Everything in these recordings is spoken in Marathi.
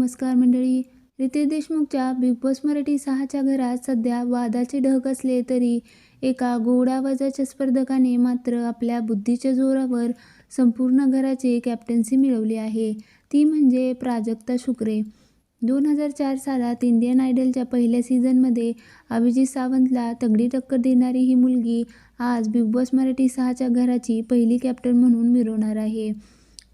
नमस्कार मंडळी. रितेश देशमुखच्या बिग बॉस मराठी सहाच्या घरात सध्या वादाचे ढग असले तरी एका गोड आवाजाच्या स्पर्धकाने मात्र आपल्या बुद्धीच्या जोरावर संपूर्ण घराची कॅप्टन्सी मिळवली आहे. ती म्हणजे प्राजक्ता शुक्रे. दोन हजार चार सालात इंडियन आयडलच्या पहिल्या सीझनमध्ये अभिजित सावंतला तगडी टक्कर देणारी ही मुलगी आज बिग बॉस मराठी सहाच्या घराची पहिली कॅप्टन म्हणून मिरवणार आहे.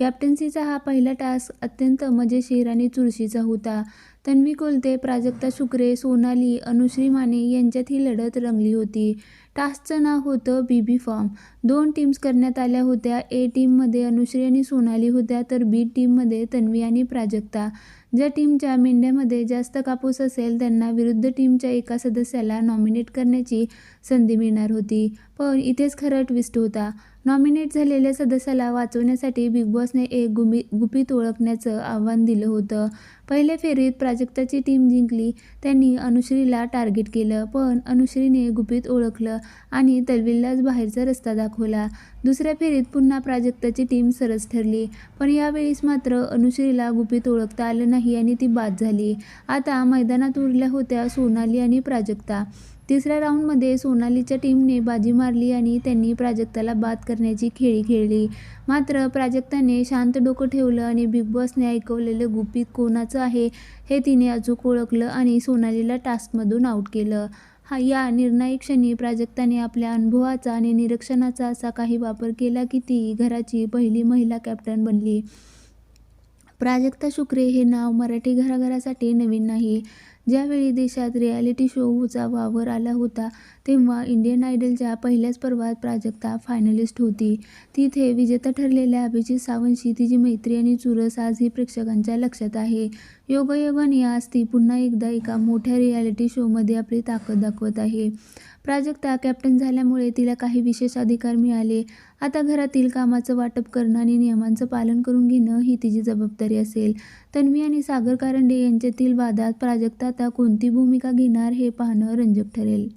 कॅप्टन्सीचा हा पहिला टास्क अत्यंत मजेशीर आणि चुरशीचा होता. तन्वी कोलते प्राजक्ता शुक्रे सोनाली अनुश्री माने यांच्यात ही लढत रंगली होती. टास्कचं नाव होतं बी बी फॉर्म दोन टीम्स करण्यात आल्या होत्या. ए टीममध्ये अनुश्री आणि सोनाली होत्या तर बी टीममध्ये तन्वी आणि प्राजक्ता. ज्या टीमच्या मेंढ्यामध्ये जास्त कापूस असेल त्यांना विरुद्ध टीमच्या एका सदस्याला नॉमिनेट करण्याची संधी मिळणार होती. पण इथेच खरं ट्विस्ट होता. नॉमिनेट झालेल्या सदस्याला वाचवण्यासाठी बिग बॉसने एक गुमी गुपित ओळखण्याचं आव्हान दिलं होतं. पहिल्या फेरीत प्राजक्ताची टीम जिंकली. त्यांनी अनुश्रीला टार्गेट केलं पण अनुश्रीने गुपित ओळखलं आणि तलविललाच बाहेरचा रस्ता दाखवला. दुसऱ्या फेरीत पुन्हा प्राजक्ताची टीम सरस ठरली पण यावेळीस मात्र अनुश्रीला गुपित ओळखता आलं नाही आणि ती बाद झाली. आता मैदानात उरल्या होत्या सोनाली आणि प्राजक्ता. तिसऱ्या राऊंडमध्ये सोनालीच्या टीमने बाजी मारली आणि त्यांनी प्राजक्ताला बाद करण्याची खेळी खेळली. मात्र प्राजक्ताने शांत डोकं ठेवलं आणि बिग बॉसने ऐकवलेलं गुपित कोणाचं आहे हे तिने अचूक ओळखलं आणि सोनालीला टास्कमधून आऊट केलं. हा या निर्णायक क्षणी प्राजक्ताने आपल्या अनुभवाचा आणि निरीक्षणाचा असा काही वापर केला की ती घराची पहिली महिला कॅप्टन बनली. प्राजक्ता शुक्रे हे नाव मराठी घराघरासाठी नवीन नाही. ज्यावेळी देशात रियालिटी शोचा वावर आला होता तेव्हा इंडियन आयडलच्या पहिल्याच पर्वात प्राजक्ता फायनलिस्ट होती. तिथे विजेता ठरलेल्या अभिजित सावंतशी तिची मैत्री आणि चुरस आजही प्रेक्षकांच्या लक्षात आहे. योगायोगाने आज ती पुन्हा एकदा एका मोठ्या रियालिटी शोमध्ये आपली ताकद दाखवत आहे. प्राजक्ता कॅप्टन झाल्यामुळे तिला काही विशेष अधिकार मिळाले. आता घरातील कामाचं वाटप करणं आणि नियमांचं पालन करून घेणं ही तिची जबाबदारी असेल. तन्वी आणि सागर कारंडे यांच्यातील वादात प्राजक्ता आता कोणती भूमिका घेणार हे पाहणं रंजक ठरेल.